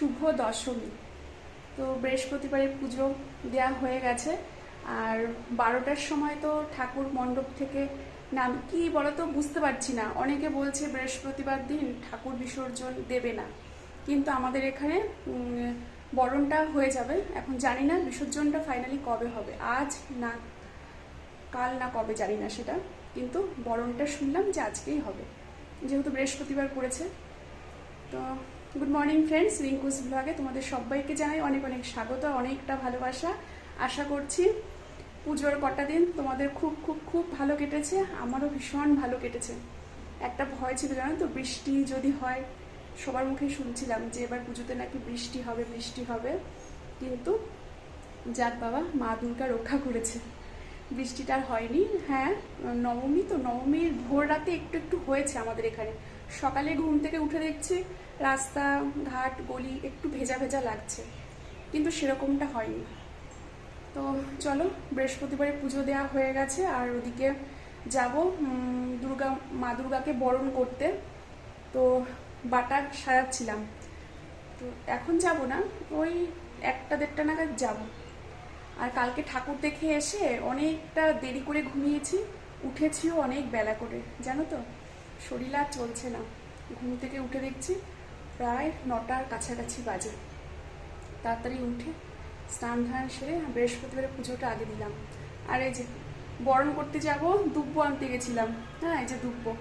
শুভ দশমী। তো বৃহস্পতিবারে পুজো দেওয়া হয়ে গেছে। আর বারোটার সময় তো ঠাকুর মণ্ডপ থেকে নাম, কি বলতো বুঝতে পারছি না। অনেকে বলছে বৃহস্পতিবার দিন ঠাকুর বিসর্জন দেবে না। কিন্তু আমাদের এখানে বরণটা হয়ে যাবে। এখন জানি না বিসর্জনটা ফাইনালি কবে হবে। আজ না, কাল না কবে জানি না সেটা। কিন্তু বরণটা শুনলাম যে আজকেই হবে। যেহেতু বৃহস্পতিবার পড়েছে, তো গুড মর্নিং ফ্রেন্ডস রিঙ্কুস ব্লগে তোমাদের সবাইকে জানাই অনেক অনেক স্বাগত, অনেকটা ভালোবাসা। আশা করছি পুজোর কটা দিন তোমাদের খুব খুব খুব ভালো কেটেছে, আমারও ভীষণ ভালো কেটেছে। একটা ভয় ছিল জানো তো, বৃষ্টি যদি হয়, সবার মুখেই শুনছিলাম যে এবার পুজোতে নাকি বৃষ্টি হবে বৃষ্টি হবে। কিন্তু যাক বাবা, মা দুর্গা রক্ষা করেছে। বৃষ্টিটা হয়নি। হ্যাঁ নবমী তো, নবমীর ভোর রাতে একটু একটু হয়েছে আমাদের এখানে। সকালে ঘুম থেকে উঠে দেখছি রাস্তা, ঘাট, গলি একটু ভেজা ভেজা লাগছে, কিন্তু সেরকমটা হয়নি। তো চলো, বৃহস্পতিবারে পুজো দেওয়া হয়ে গেছে, আর ওদিকে যাব দুর্গা, মা দুর্গাকে বরণ করতে। তো বাটা সাজাচ্ছিলাম। তো এখন যাব না, ওই একটা দেড়টা নাগাদ যাব। আর কালকে ঠাকুর দেখে এসে অনেকটা দেরি করে ঘুমিয়েছি, উঠেছিও অনেক বেলা করে, জানো তো? শরীর আর চলছে না। ঘুম থেকে উঠে দেখছি প্রায় নটার কাছাকাছি বাজে। তাড়াতাড়ি উঠে স্নান ধান সেরে বৃহস্পতিবারে পুজোটা আগে দিলাম। আর এই যে বরণ করতে যাব, দুব্বো আনতে গেছিলাম। হ্যাঁ এই যে দুব্বো।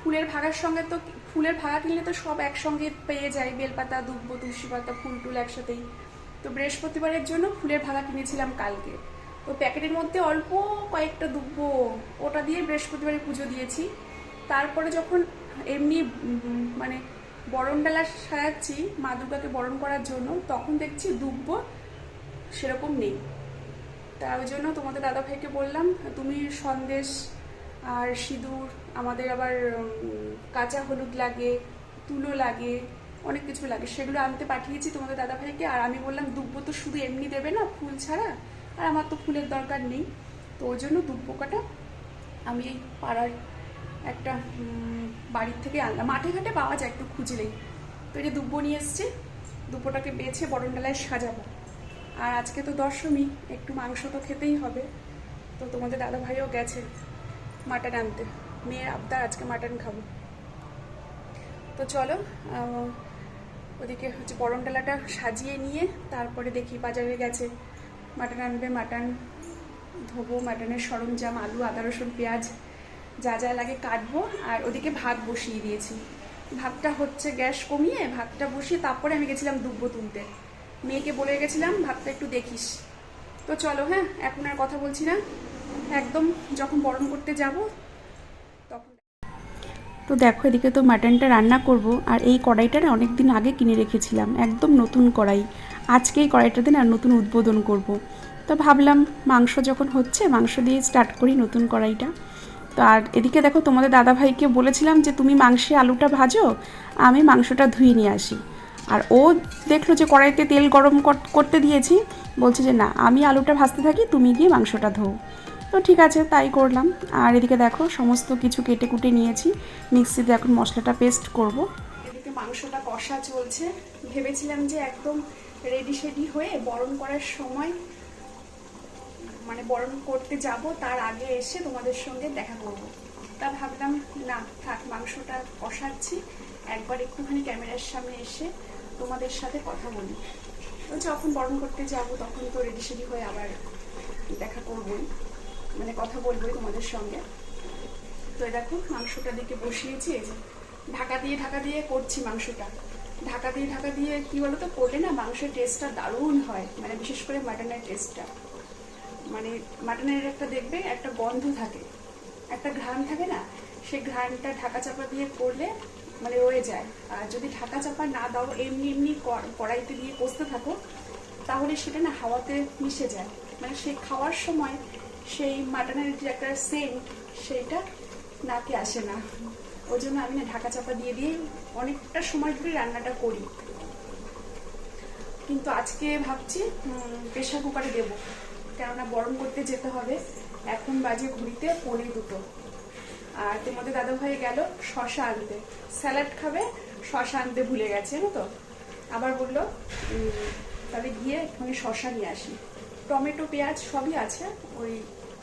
ফুলের ভাগার সঙ্গে তো, ফুলের ভাগা কিনলে তো সব একসঙ্গে পেয়ে যায়, বেলপাতা, দুব্বো, তুলসী পাতা, ফুল টুল একসাথেই। তো বৃহস্পতিবারের জন্য ফুলের ভাগা কিনেছিলাম কালকে। তো প্যাকেটের মধ্যে অল্প কয়েকটা দুব্বো, ওটা দিয়ে বৃহস্পতিবারে পুজো দিয়েছি। তারপরে যখন এমনি মানে বরণ ডালা সাজাচ্ছি, মা দুর্গাকে বরণ করার জন্য। তখন দেখছি দুব্বো সেরকম নেই। তা ওই জন্য তোমাদের দাদা ভাইকে বললাম, তুমি সন্দেশ আর সিঁদুর, আমাদের আবার কাঁচা হলুদ লাগে, তুলো লাগে, অনেক কিছু লাগে, সেগুলো আনতে পাঠিয়েছি তোমাদের দাদা ভাইকে আর আমি বললাম, দুব্বো তো শুধু এমনি দেবে না, ফুল ছাড়া, আর আমার তো ফুলের দরকার নেই। তো ওই জন্য দুব্বো কাটা আমি এই পাড়ার একটা বাড়ির থেকে আনলাম। মাঠে ঘাটে পাওয়া যায় একটু খুঁজলেই। তো এই যে দুব্বো নিয়ে এসছে, দুব্বোটাকে বেছে বরণ ডালায় সাজাবো। আর আজকে তো দশমী, একটু মাংস তো খেতেই হবে। তো তোমাদের দাদা ভাইও গেছে মাটন আনতে। মেয়ের আবদার, আজকে মাটন খাব। তো চলো ওদিকে হচ্ছে বরণ ডালাটা সাজিয়ে নিয়ে তারপরে দেখি বাজারে গেছে। মাটন আনবে মাটন, ধোবো মাটনের সরঞ্জাম, আলু, আদা, রসুন, পেঁয়াজ। যা যা লাগে কাটবো আর ওদিকে ভাত বসিয়ে দিয়েছি। ভাতটা হচ্ছে গ্যাস কমিয়ে ভাতটা বসিয়ে তারপরে আমি গেছিলাম দুব্বো তুলতে। মেয়েকে বলে গেছিলাম, ভাতটা একটু দেখিস। তো চলো হ্যাঁ এখন আর কথা বলছি না। একদম যখন বরণ করতে যাব, তখন তো দেখো, এদিকে তো মাটনটা রান্না করব, আর এই কড়াইটা না অনেক দিন আগে কিনে রেখেছিলাম, একদম নতুন কড়াই। আজকে এই কড়াইটাতে না নতুন উদ্বোধন করব। তো ভাবলাম মাংস যখন হচ্ছে, মাংস দিয়ে স্টার্ট করি নতুন কড়াইটা। তো আর এদিকে দেখো তোমাদের দাদাভাইকে বলেছিলাম যে, তুমি মাংসে আলুটা ভাজো, আমি মাংসটা ধুয়ে নিয়ে আসি। আর ও দেখল যে কড়াইতে তেল গরম কর- করতে দিয়েছি, বলছে যে, না, আমি আলুটা ভাজতে থাকি, তুমি গিয়ে মাংসটা ধোও। তো ঠিক আছে, তাই করলাম। আর এদিকে দেখো সমস্ত কিছু কেটে কুটে নিয়েছি, মিক্সিতে এখন মশলাটা পেস্ট করব। এদিকে মাংসটা কষা চলছে। ভেবেছিলাম যে একদম রেডি সেডি হয়ে বরণ করার সময় মানে বরণ করতে যাব, তার আগে এসে তোমাদের সঙ্গে দেখা করব। তা ভাবলাম, না, থাক, মাংসটা কষাচ্ছি। একবার একটুখানি ক্যামেরার সামনে এসে তোমাদের সাথে কথা বলি। তো যখন বরণ করতে যাব, তখন তো রেডি সেডি হয়ে আবার দেখা করবই মানে কথা বলবোই তোমাদের সঙ্গে। তো দেখো, মাংসটা দিকে বসিয়েছি, এই যে ঢাকা দিয়ে ঢাকা দিয়ে করছি মাংসটা। ঢাকা দিয়ে ঢাকা দিয়ে কি বলতো, করলে না মাংসের টেস্টটা দারুণ হয় মানে বিশেষ করে মাটনের টেস্টটা মানে মাটনের একটা দেখবে, একটা গন্ধ থাকে। একটা ঘ্রাণ থাকে না, সেই ঘ্রাণটা ঢাকা চাপা দিয়ে করলে মানে রয়ে যায়। আর যদি ঢাকা চাপা না দাও, এমনি এমনি কড়াইতে দিয়ে কষতে থাকো, তাহলে সেটা না হাওয়াতে মিশে যায়। মানে সেই খাওয়ার সময় সেই মাটনের যে একটা সেন্ট সেইটা নাকে আসে না। ওই জন্য আমি না ঢাকা চাপা দিয়ে দিয়ে অনেকটা সময় ধরে রান্নাটা করি। কিন্তু আজকে ভাবছি প্রেশার কুকারে দেবো। কেননা গরম করতে যেতে হবে। এখন বাজে ঘড়িতে পনেরো দুটো। আর তোমাদের দাদা ভাই গেল শশা আনতে। স্যালাড খাবে, শশা আনতে ভুলে গেছে, জানো তো? আবার বলল তাহলে গিয়ে একটুখানি শশা নিয়ে আসি। টমেটো, পেঁয়াজ সবই আছে, ওই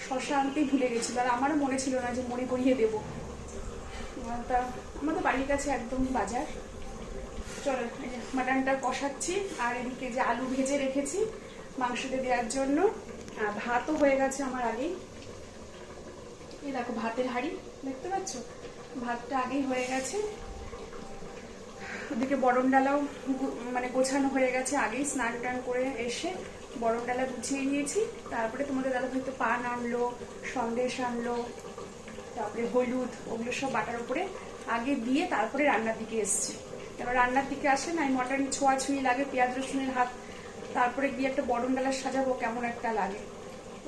শশা আনতেই ভুলে গেছিল। আর আমারও মনে ছিল না যে মনে করিয়ে দেবো। তা আমাদের বাড়ির কাছে একদম বাজার। চলো মাটনটা কষাচ্ছি, আর এদিকে যে আলু ভেজে রেখেছি মাংসটা দেওয়ার জন্য। ভাতও হয়ে গেছে আমার আগেই। এই দেখো ভাতের হাঁড়ি, দেখতে পাচ্ছ? ভাতটা আগেই হয়ে গেছে। ওদিকে বরণ ডালাও মানে গোছানো হয়ে গেছে, আগেই স্নান টান করে এসে বরণ ডালা গুছিয়ে নিয়েছি। তারপরে তোমাদের দাদা হয়তো পান আনলো, সন্দেশ আনলো, তারপরে হলুদ, ওগুলো সব বাটার উপরে আগে দিয়ে তারপরে রান্নার দিকে এসছে। এবার রান্নার দিকে আসে না মটন ছোঁয়াছুঁই লাগে, পেঁয়াজ রসুনের হাত তারপরে গিয়ে একটা বরণ ডালা সাজাবো, কেমন একটা লাগে।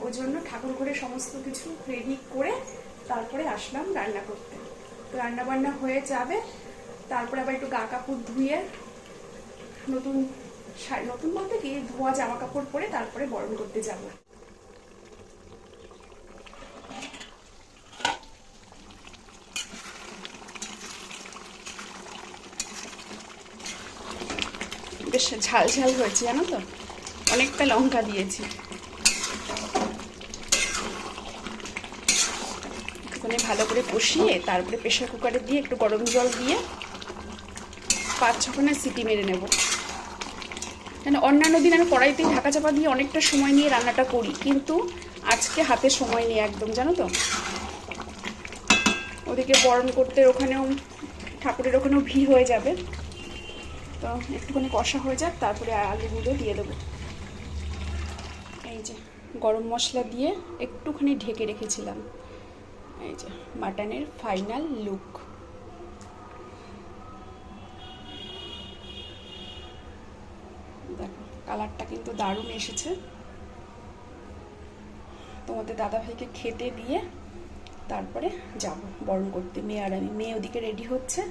ওই জন্য ঠাকুর ঘরে সমস্ত কিছু রেডি করে তারপরে আসলাম রান্না করতে। তো রান্না বান্না হয়ে যাবে। তারপরে আবার একটু গা কাপড় ধুয়ে নতুন নতুন বলতে কি, ধোয়া জামা কাপড় পরে তারপরে বরণ করতে যাব। বেশ ঝাল ঝাল হয়েছে, জানো তো? অনেকটা লঙ্কা দিয়েছি। একটুখানি ভালো করে কষিয়ে তারপরে প্রেশার কুকারে দিয়ে একটু গরম জল দিয়ে পাঁচ ছখানে সিটি মেরে নেব। কেন অন্যান্য দিন আমি কড়াইতে ঢাকা চাপা দিয়ে অনেকটা সময় নিয়ে রান্নাটা করি, কিন্তু আজকে হাতে সময় নেই একদম, জানো তো? ওদিকে বরণ করতে ওখানেও, ঠাকুরের ওখানেও ভিড় হয়ে যাবে। তো একটুখানি কষা হয়ে যাক, তারপরে আলুগুলো দিয়ে দেবো। এই যে, গরম মশলা দিয়ে একটুখানি ঢেকে রেখেছিলাম। এই যে, মাটনের ফাইনাল লুক দেখো কালারটা কিন্তু দারুণ এসেছে। তোমাদের দাদাভাইকে খেতে দিয়ে তারপরে যাব, বরণ করতে। মেয়ে আর আমি, মেয়ে ওদিকে রেডি হচ্ছে।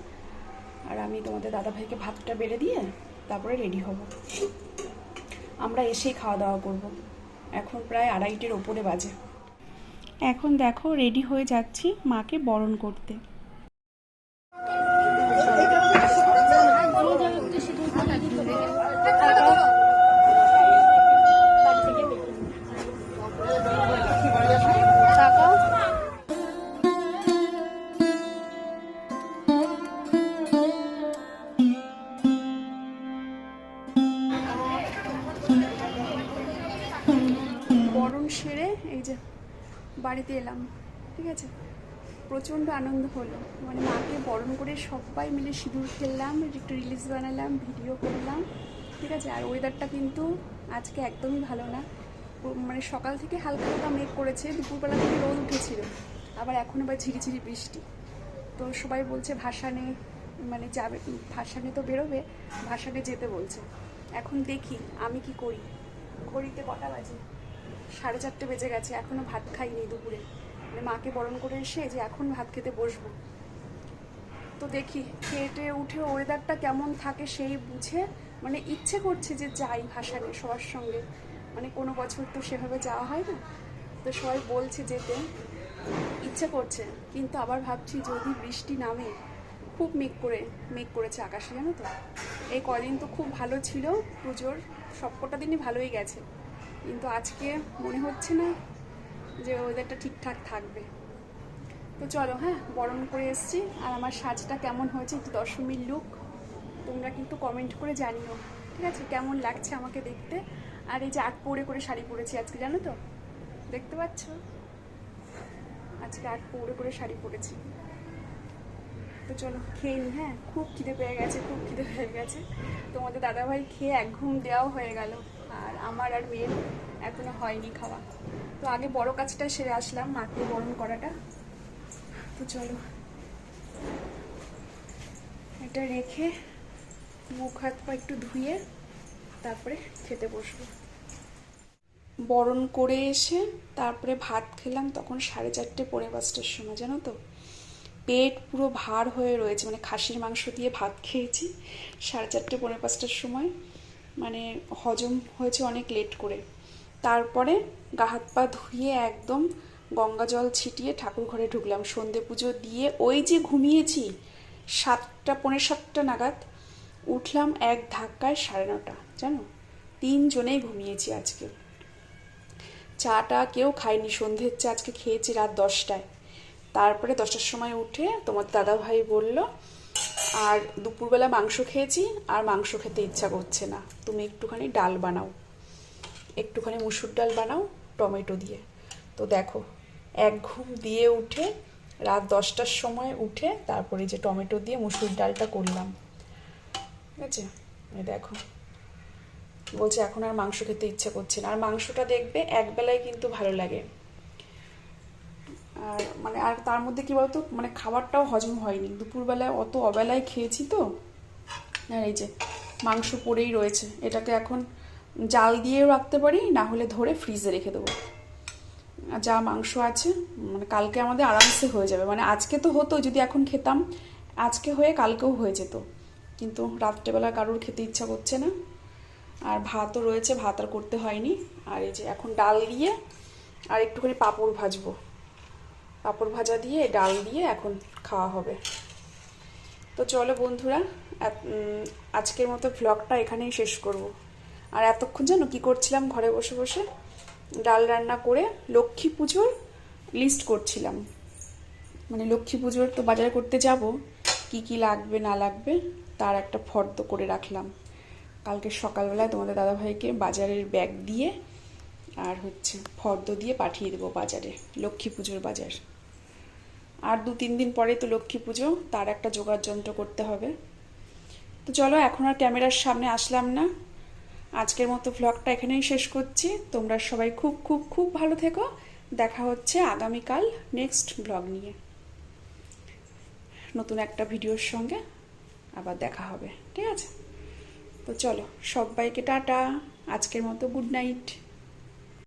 আর আমি তোমাদের দাদাভাইকে ভাতটা বেড়ে দিয়ে তারপরে রেডি হব। আমরা এসেই খাওয়া দাওয়া করব। এখন প্রায় আড়াইটের ওপরে বাজে। এখন দেখো রেডি হয়ে যাচ্ছি মাকে বরণ করতে। বরণ সেরে এই যে বাড়িতে এলাম, ঠিক আছে? প্রচণ্ড আনন্দ হলো। মানে মাকে বরণ করে সবাই মিলে সিঁদুর খেললাম, একটু রিলিজ বানালাম, ভিডিও করলাম, ঠিক আছে? আর ওয়েদারটা কিন্তু আজকে একদমই ভালো না। মানে সকাল থেকে হালকা হালকা মেঘ করেছে, দুপুরবেলা থেকে রোদ উঠেছিল। আবার এখন আবার ঝিরিঝিরি বৃষ্টি। তো সবাই বলছে ভাসানে মানে যাবে, ভাসানে তো বেরোবে, ভাসানে যেতে বলছে। এখন দেখি আমি কি করি। ঘড়িতে কটা বাজে? সাড়ে চারটে বেজে গেছে, এখনও ভাত খাইনি দুপুরে। মানে মাকে বরণ করে এসে যে এখন ভাত খেতে বসবো। তো দেখি, খেটে উঠে ওয়েদারটা কেমন থাকে সেই বুঝে মানে ইচ্ছে করছে যে যাই ভাসানে সবার সঙ্গে। মানে কোনো বছর তো সেভাবে যাওয়া হয় না। তো সবাই বলছে যেতে। ইচ্ছে করছে, কিন্তু আবার ভাবছি যদি বৃষ্টি নামে, খুব মেঘ করে, মেঘ করেছে আকাশে, জানো তো? এই কদিন তো খুব ভালো ছিল পুজোর, সবকটা দিনই ভালোই গেছে। কিন্তু আজকে মনে হচ্ছে না যে ওয়েদারটা ঠিকঠাক থাকবে। তো চলো হ্যাঁ বরণ করে এসছি। আর আমার সাজটা কেমন হয়েছে একটু দশমীর লুক তোমরা কিন্তু কমেন্ট করে জানিও। ঠিক আছে? কেমন লাগছে আমাকে দেখতে? আর এই যে আট পরে করে শাড়ি পরেছি আজকে, জানো তো? দেখতে পাচ্ছ? আজকে আট পরে করে শাড়ি পরেছি। তো চলো, খেয়ে নি হ্যাঁ? খুব খিদে পেয়ে গেছে, খুব খিদে পেয়ে গেছে। তোমাদের দাদাভাই খেয়ে এক ঘুম দেওয়াও হয়ে গেল। আর আমার আর মেয়ের এখনও হয়নি খাওয়া। তো আগে বড় কাজটা সেরে আসলাম, মাকে বরণ করাটা। তো চলো। এটা রেখে মুখ হাত পা একটু ধুয়ে তারপরে খেতে বসবো। বরণ করে এসে তারপরে ভাত খেলাম তখন সাড়ে চারটে পৌনে পাঁচটার সময়, জানো তো? পেট পুরো ভার হয়ে রয়েছে মানে খাসির মাংস দিয়ে ভাত খেয়েছি সাড়ে চারটে পৌনে পাঁচটার সময়। মানে হজম হয়েছে অনেক লেট করে। তারপরে গা হাত পা ধুয়ে একদম গঙ্গা জল ছিটিয়ে ঠাকুর ঘরে ঢুকলাম। সন্ধে পুজো দিয়ে ওই যে ঘুমিয়েছি, সাতটা, পৌনে সাতটা নাগাদ, উঠলাম এক ধাক্কায় সাড়ে নটা, জানো? তিনজনেই ঘুমিয়েছি আজকে। চাটা কেউ খায়নি সন্ধ্যের চা আজকে খেয়েছি রাত দশটায়। তারপরে দশটার সময় উঠে তোমার দাদা ভাই বলল আর দুপুরবেলা মাংস খেয়েছি, আর মাংস খেতে ইচ্ছা করছে না। তুমি একটুখানি ডাল বানাও। একটুখানি মুসুর ডাল বানাও, টমেটো দিয়ে। তো দেখো, এক ঘুম দিয়ে উঠে, রাত দশটার সময় উঠে তারপরে যে টমেটো দিয়ে মুসুর ডালটা করলাম। ঠিক আছে? দেখো। বলছে এখন আর মাংস খেতে ইচ্ছা করছে না। আর মাংসটা দেখবে একবেলায় কিন্তু ভালো লাগে। আর মানে আর তার মধ্যে কি বলতো? মানে খাবারটাও হজম হয়নি। দুপুরবেলায় অত অবেলায় খেয়েছি তো। আর এই যে মাংস পড়েই রয়েছে। এটাকে এখন জাল দিয়েও রাখতে পারি, না হলে ধরে ফ্রিজে রেখে দেবো। যা মাংস আছে মানে কালকে আমাদের আরামসে হয়ে যাবে। মানে আজকে তো হতো, যদি এখন খেতাম, আজকে হয়ে কালকেও হয়ে যেত। কিন্তু রাত্রেবেলা কারোর খেতে ইচ্ছা করছে না। আর ভাতও রয়েছে, ভাত আর করতে হয়নি। আর এই যে এখন ডাল দিয়ে আর একটুখানি পাঁপড় ভাজবো। পাঁপড় ভাজা দিয়ে, ডাল দিয়ে এখন খাওয়া হবে। তো চলো বন্ধুরা আজকের মতো ভ্লগটা এখানেই শেষ করব। আর এতক্ষণ জানো কি করছিলাম, ঘরে বসে বসে ডাল রান্না করে লক্ষ্মী পুজোর লিস্ট করছিলাম। মানে লক্ষ্মী পুজোর তো বাজার করতে যাব, কি কি লাগবে, না লাগবে, তার একটা ফর্দ করে রাখলাম। কালকে সকালবেলায় তোমাদের দাদাভাইকে বাজারের ব্যাগ দিয়ে আর হচ্ছে ফর্দ দিয়ে পাঠিয়ে দেবো বাজারে, লক্ষ্মী পুজোর বাজার। আর দু তিন দিন পরে তো লক্ষ্মী পুজো, তার একটা জোগাড় যন্ত্র করতে হবে। তো চলো, এখন আর ক্যামেরার সামনে আসলাম না। আজকের মতো ভ্লগটা এখানেই শেষ করছি। তোমরা সবাই খুব খুব খুব ভালো থেকো। দেখা হচ্ছে আগামীকাল নেক্সট ব্লগ নিয়ে। নতুন একটা ভিডিওর সঙ্গে আবার দেখা হবে, ঠিক আছে? তো চলো, সবাইকে টাটা। আজকের মতো গুড নাইট